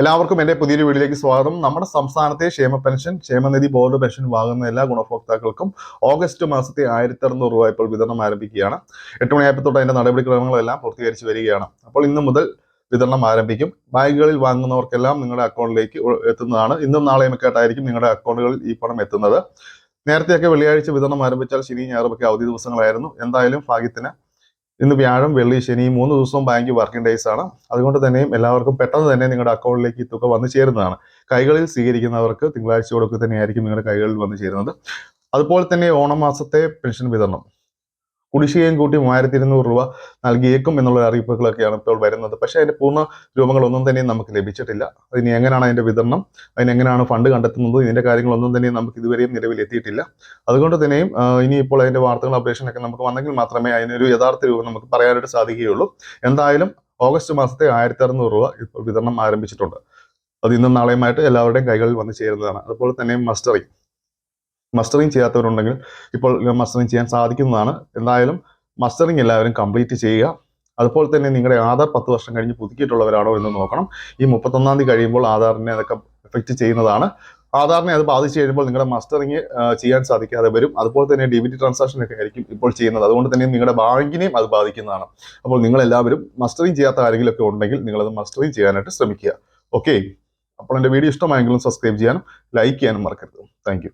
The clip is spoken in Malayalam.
എല്ലാവർക്കും എന്റെ പുതിയൊരു വീഡിയോയിലേക്ക് സ്വാഗതം. നമ്മുടെ സംസ്ഥാനത്തെ ക്ഷേമ പെൻഷൻ ക്ഷേമനിധി ബോർഡ് പെൻഷൻ വാങ്ങുന്ന എല്ലാ ഗുണഭോക്താക്കൾക്കും ഓഗസ്റ്റ് മാസത്തെ ആയിരത്തി അറുന്നൂറ് രൂപ ഇപ്പോൾ വിതരണം ആരംഭിക്കുകയാണ്. എട്ട് മണിയായപ്പോൾ തൊട്ട് അതിന്റെ നടപടിക്രമങ്ങളെല്ലാം പൂർത്തീകരിച്ച് വരികയാണ്. അപ്പോൾ ഇന്ന് മുതൽ വിതരണം ആരംഭിക്കും. ബാങ്കുകളിൽ വാങ്ങുന്നവർക്കെല്ലാം നിങ്ങളുടെ അക്കൗണ്ടിലേക്ക് എത്തുന്നതാണ്. ഇന്നും നാളെയും ഒക്കെ ആയിട്ടായിരിക്കും നിങ്ങളുടെ അക്കൗണ്ടുകളിൽ ഈ പണം എത്തുന്നത്. നേരത്തെയൊക്കെ വെള്ളിയാഴ്ച വിതരണം ആരംഭിച്ചാൽ ശനി ഞായറൊക്കെ അവധി ദിവസങ്ങളായിരുന്നു. എന്തായാലും ഭാഗ്യത്തിന് ഇന്ന് വ്യാഴം വെള്ളി ശനി മൂന്ന് ദിവസവും ബാങ്ക് വർക്കിംഗ് ഡേയ്സ് ആണ്. അതുകൊണ്ട് തന്നെയും എല്ലാവർക്കും പെട്ടെന്ന് തന്നെ നിങ്ങളുടെ അക്കൗണ്ടിലേക്ക് ഈ തുക വന്നു ചേരുന്നതാണ്. കൈകളിൽ സ്വീകരിക്കുന്നവർക്ക് തിങ്കളാഴ്ചയോടൊക്കെ തന്നെയായിരിക്കും നിങ്ങളുടെ കൈകളിൽ വന്നു ചേരുന്നത്. അതുപോലെ തന്നെ ഓണമാസത്തെ പെൻഷൻ വിതരണം. കുടിശ്ശികയും കൂട്ടി മൂവായിരത്തി ഇരുന്നൂറ് രൂപ നൽകിയേക്കും എന്നുള്ള അറിയിപ്പുകളൊക്കെയാണ് ഇപ്പോൾ വരുന്നത്. പക്ഷേ അതിന്റെ പൂർണ രൂപങ്ങളൊന്നും തന്നെയും നമുക്ക് ലഭിച്ചിട്ടില്ല. അതിന് എങ്ങനെയാണ് അതിന്റെ വിതരണം? അതിനെങ്ങനെയാണ് ഫണ്ട് കണ്ടെത്തുന്നത്? ഇതിന്റെ കാര്യങ്ങളൊന്നും തന്നെയും നമുക്ക് ഇതുവരെയും നിലവിൽ എത്തിയിട്ടില്ല. അതുകൊണ്ട് തന്നെയും ഇനിയിപ്പോൾ അതിന്റെ വാർത്തകൾ അപ്ഡേഷനൊക്കെ നമുക്ക് വന്നെങ്കിൽ മാത്രമേ അതിനൊരു യഥാർത്ഥ രൂപം നമുക്ക് പറയാനായിട്ട് സാധിക്കുകയുള്ളൂ. എന്തായാലും ഓഗസ്റ്റ് മാസത്തെ ആയിരത്തി അറുന്നൂറ് രൂപ ഇപ്പോൾ വിതരണം ആരംഭിച്ചിട്ടുണ്ട്. അത് ഇന്നും നാളെയുമായിട്ട് എല്ലാവരുടെയും കൈകളിൽ വന്ന് ചേരുന്നതാണ്. അതുപോലെ തന്നെ മസ്റ്ററിങ്. മസ്റ്ററിങ് ചെയ്യാത്തവരുണ്ടെങ്കിൽ ഇപ്പോൾ മസ്റ്ററിങ് ചെയ്യാൻ സാധിക്കുന്നതാണ്. എന്തായാലും മസ്റ്ററിങ് എല്ലാവരും കംപ്ലീറ്റ് ചെയ്യുക. അതുപോലെ തന്നെ നിങ്ങളുടെ ആധാർ പത്ത് വർഷം കഴിഞ്ഞ് പുതുക്കിയിട്ടുള്ളവരാണോ എന്ന് നോക്കണം. ഈ മുപ്പത്തൊന്നാം തീയതി കഴിയുമ്പോൾ ആധാറിനെ അതൊക്കെ എഫക്റ്റ് ചെയ്യുന്നതാണ്. ആധാറിനെ അത് ബാധിച്ചു കഴിയുമ്പോൾ നിങ്ങളുടെ മസ്റ്ററിങ് ചെയ്യാൻ സാധിക്കാതെ വരും. അതുപോലെ തന്നെ ഡി ബി ടി ട്രാൻസാക്ഷൻ ഒക്കെ ആയിരിക്കും ഇപ്പോൾ ചെയ്യുന്നത്. അതുകൊണ്ട് തന്നെ നിങ്ങളുടെ ബാങ്കിനെയും അത് ബാധിക്കുന്നതാണ്. അപ്പോൾ നിങ്ങൾ എല്ലാവരും മസ്റ്ററിങ് ചെയ്യാത്ത ആരെങ്കിലും ഒക്കെ ഉണ്ടെങ്കിൽ നിങ്ങളത് മസ്റ്ററിങ് ചെയ്യാനായിട്ട് ശ്രമിക്കുക. ഓക്കെ അപ്പോൾ എന്റെ വീഡിയോ ഇഷ്ടമായെങ്കിലും സബ്സ്ക്രൈബ് ചെയ്യാനും ലൈക്ക് ചെയ്യാനും മറക്കരുത്. താങ്ക്